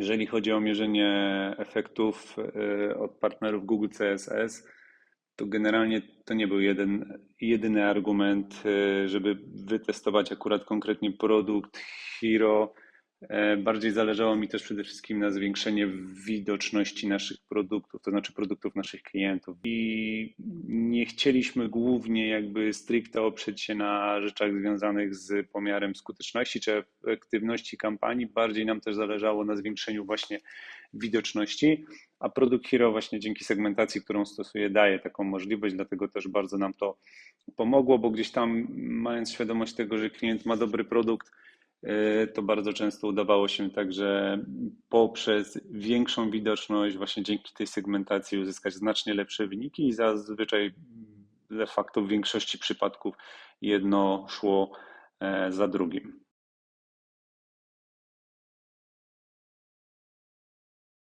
Jeżeli chodzi o mierzenie efektów y, od partnerów Google CSS, to generalnie to nie był jeden, jedyny argument, y, żeby wytestować akurat konkretnie produkt Hero. E, bardziej zależało mi też przede wszystkim na zwiększenie widoczności naszych produktów, to znaczy produktów naszych klientów. I nie chcieliśmy głównie jakby stricte oprzeć się na rzeczach związanych z pomiarem skuteczności czy efektywności kampanii. Bardziej nam też zależało na zwiększeniu właśnie widoczności, a produkt Hero właśnie dzięki segmentacji, którą stosuje, daje taką możliwość, dlatego też bardzo nam to pomogło, bo gdzieś tam mając świadomość tego, że klient ma dobry produkt, to bardzo często udawało się także poprzez większą widoczność, właśnie dzięki tej segmentacji uzyskać znacznie lepsze wyniki i zazwyczaj de facto w większości przypadków jedno szło e, za drugim.